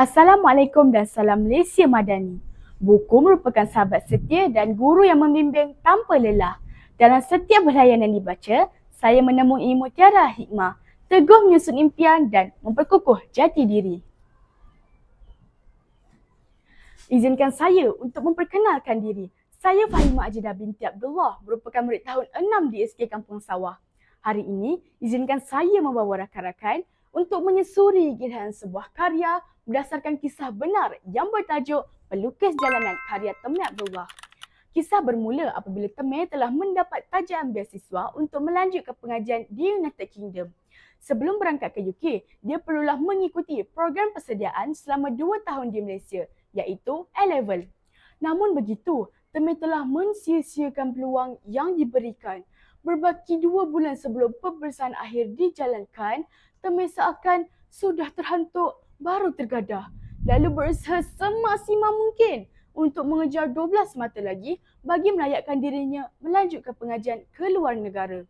Assalamualaikum dan salam Malaysia Madani. Buku merupakan sahabat setia dan guru yang membimbing tanpa lelah. Dalam setiap helaian yang dibaca, saya menemui mutiara hikmah, teguh menyusun impian dan memperkukuh jati diri. Izinkan saya untuk memperkenalkan diri. Saya Fahimah Ajidah binti Abdullah merupakan murid tahun 6 di SK Kampung Sawah. Hari ini, izinkan saya membawa rakan-rakan untuk menyusuri giliran sebuah karya berdasarkan kisah benar yang bertajuk Pelukis Jalanan karya Temeh Abdullah. Kisah bermula apabila Temeh telah mendapat tajaan beasiswa untuk melanjut ke pengajian di United Kingdom. Sebelum berangkat ke UK, dia perlulah mengikuti program persediaan selama dua tahun di Malaysia iaitu A-Level. Namun begitu, Temeh telah mensia-siakan peluang yang diberikan. Berbaki dua bulan sebelum peperiksaan akhir dijalankan, Temeh seakan sudah terhantuk baru tergadah. Lalu berusaha semaksimal mungkin untuk mengejar 12 mata lagi bagi melayakkan dirinya melanjut ke pengajian ke luar negara.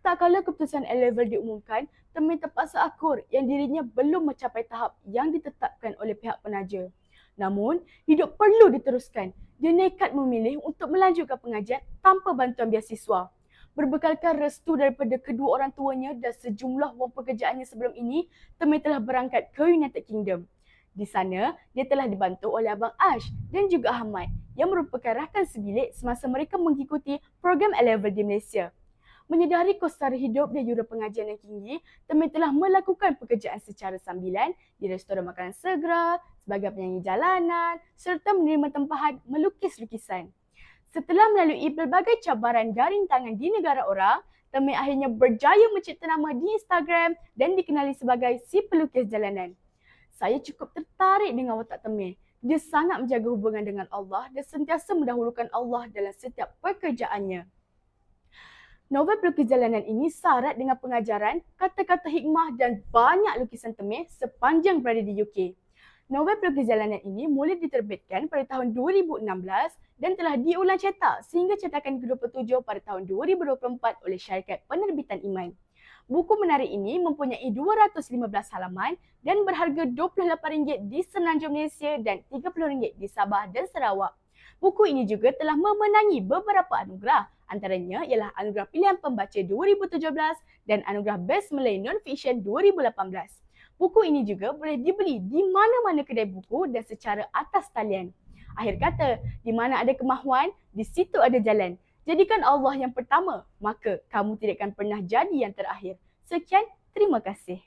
Tak kala keputusan A-Level diumumkan, Temeh terpaksa akur yang dirinya belum mencapai tahap yang ditetapkan oleh pihak penaja. Namun, hidup perlu diteruskan. Dia nekat memilih untuk melanjut ke pengajian tanpa bantuan beasiswa berbekalkan restu daripada kedua orang tuanya dan sejumlah wang pekerjaannya sebelum ini, Temeh telah berangkat ke United Kingdom. Di sana, dia telah dibantu oleh Abang Ash dan juga Ahmad yang merupakan rakan sebilik semasa mereka mengikuti program A-Level di Malaysia. Menyedari kos sara hidup dan jura pengajian yang tinggi, Temeh telah melakukan pekerjaan secara sambilan di restoran makanan segera, sebagai penyanyi jalanan serta menerima tempahan melukis lukisan. Setelah melalui pelbagai cabaran dan rintangan di negara orang, Temeh akhirnya berjaya mencipta nama di Instagram dan dikenali sebagai si pelukis jalanan. Saya cukup tertarik dengan watak Temeh. Dia sangat menjaga hubungan dengan Allah dan sentiasa mendahulukan Allah dalam setiap pekerjaannya. Novel pelukis jalanan ini syarat dengan pengajaran, kata-kata hikmah dan banyak lukisan Temeh sepanjang berada di UK. Novel pelukis jalanan ini mula diterbitkan pada tahun 2016 dan telah diulang cetak sehingga cetakan ke-27 pada tahun 2024 oleh syarikat penerbitan Iman. Buku menarik ini mempunyai 215 halaman dan berharga RM28 di Semenanjung Malaysia dan RM30 di Sabah dan Sarawak. Buku ini juga telah memenangi beberapa anugerah antaranya ialah Anugerah Pilihan Pembaca 2017 dan Anugerah Best Malay Non-Fiction 2018. Buku ini juga boleh dibeli di mana-mana kedai buku dan secara atas talian. Akhir kata, di mana ada kemahuan, di situ ada jalan. Jadikan Allah yang pertama, maka kamu tidak akan pernah jadi yang terakhir. Sekian, terima kasih.